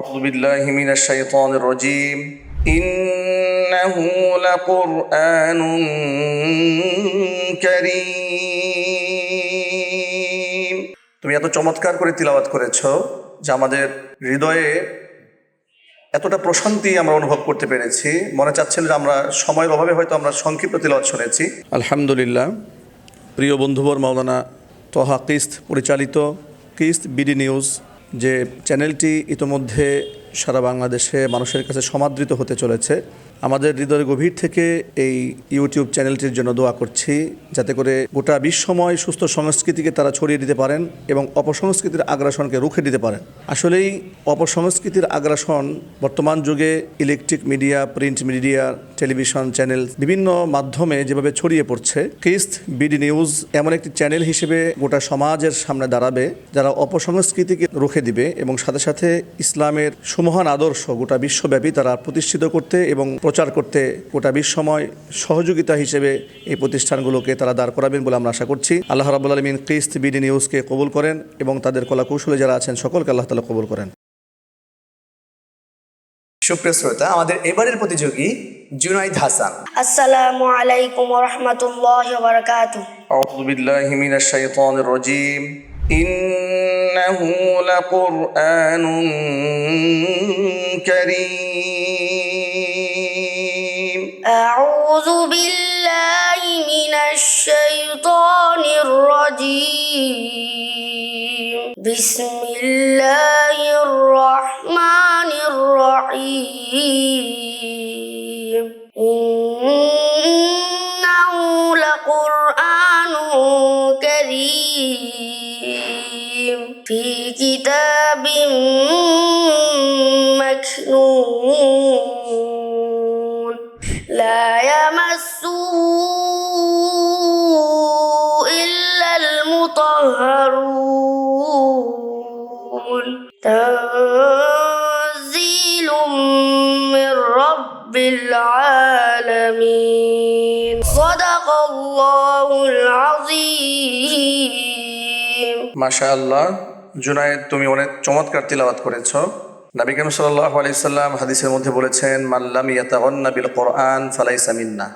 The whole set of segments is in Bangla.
أعوذ بالله من الشيطان الرجيم إنه لقرآن كريم তুমি এত চমৎকার করে তিলাওয়াত করেছো যে আমাদের হৃদয়ে এতটা প্রশান্তি আমরা অনুভব করতে পেরেছি মনে চাচ্ছিল যে আমরা সময়ের অভাবে হয়তো আমরা সংক্ষিপ্ত তিলাওয়াত শুনেছি আলহামদুলিল্লাহ প্রিয় বন্ধুবর মাওলানা তহা কিস্ত পরিচালিত কিস্ত বিডি নিউজ যে চ্যানেলটি ইতোমধ্যে সারা বাংলাদেশে মানুষের কাছে সমাদৃত হতে চলেছে। আমাদের হৃদয়ের গভীর থেকে এই ইউটিউব চ্যানেলটির জন্য দোয়া করছি, যাতে করে গোটা বিশ্বময় সুস্থ সংস্কৃতিকে তারা ছড়িয়ে দিতে পারেন এবং অপসংস্কৃতির আগ্রাসনকে রুখে দিতে পারেন। আসলেই অপসংস্কৃতির আগ্রাসন বর্তমান যুগে electric media, print media, television channel, বিভিন্ন মাধ্যমে যেভাবে ছড়িয়ে পড়ছে, কিস্ত বিডি নিউজ এমন একটি চ্যানেল হিসেবে গোটা সমাজের সামনে দাঁড়াবে, যারা অপসংস্কৃতিকে রুখে দিবে এবং সাথে সাথে ইসলামের সুমহান আদর্শ গোটা বিশ্বব্যাপী তারা প্রতিষ্ঠিত করতে এবং প্রচার করতে গোটা বিশ্বময় সহযোগিতা হিসেবে এই প্রতিষ্ঠানগুলোকে তারা দাঁড় করাবেন বলে আমরা আশা করছি। আল্লাহ রাবুল আলমিন ক্রিস্ত বিডি নিউজকে কবুল করেন এবং তাদের কলাকৌশলে যারা আছেন সকলকে আল্লাহ তালা কবুল করেন। সুপ্রিয় শ্রোতা আমাদের এবারের প্রতিযোগী জুনাইদ হাসান। আসসালামু আলাইকুম ওয়া রাহমাতুল্লাহি ওয়া আউযু বিল্লাহি মিনাশ শাইতানির ইন إنه لقرآن كريم. أعوذ بالله من الشيطان الرجيم. بسم الله الرحمن الرحيم. كتاب مكنون لا يمسه إلا المطهرون. تنزيل من رب العالمين. صدق الله العظيم. ما شاء الله জুনায়েদ, তুমি অনেক চমৎকার তিলাওয়াত করেছ। নবী করিম সাল্লাল্লাহু আলাইহি সাল্লাম হাদিসের মধ্যে বলেছেন মাল্লাম ইয়াতাগান্না বিল কোরআন ফালাইসা মিন্না।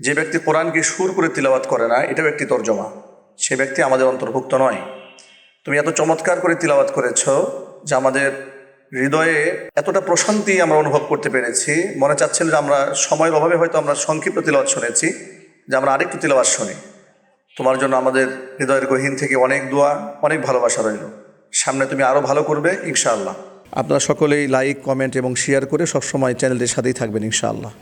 যে ব্যক্তি কোরআনকে সুর করে তিলাওয়াত করে না, এটাও একটি তর্জমা। সে ব্যক্তি আমাদের অন্তর্ভুক্ত নয়। তুমি এত চমৎকার করে তিলাওয়াত করেছ যে আমাদের হৃদয়ে এতটা প্রশান্তি আমরা অনুভব করতে পেরেছি। মনে চাচ্ছিল যে আমরা সময়ের অভাবে হয়তো আমরা সংক্ষিপ্ত তিলাওয়াত শুনেছি, যে আমরা আরেকটু তিলাওয়াত শুনি। তোমার জন্য আমাদের হৃদয়ের গহীন থেকে অনেক দোয়া, অনেক ভালোবাসা রইল। সামনে তুমি আরও ভালো করবে, ইনশাআল্লাহ। আপনারা সকলেই লাইক কমেন্ট এবং শেয়ার করে সবসময় চ্যানেলটির সাথেই থাকবেন, ইনশাআল্লাহ।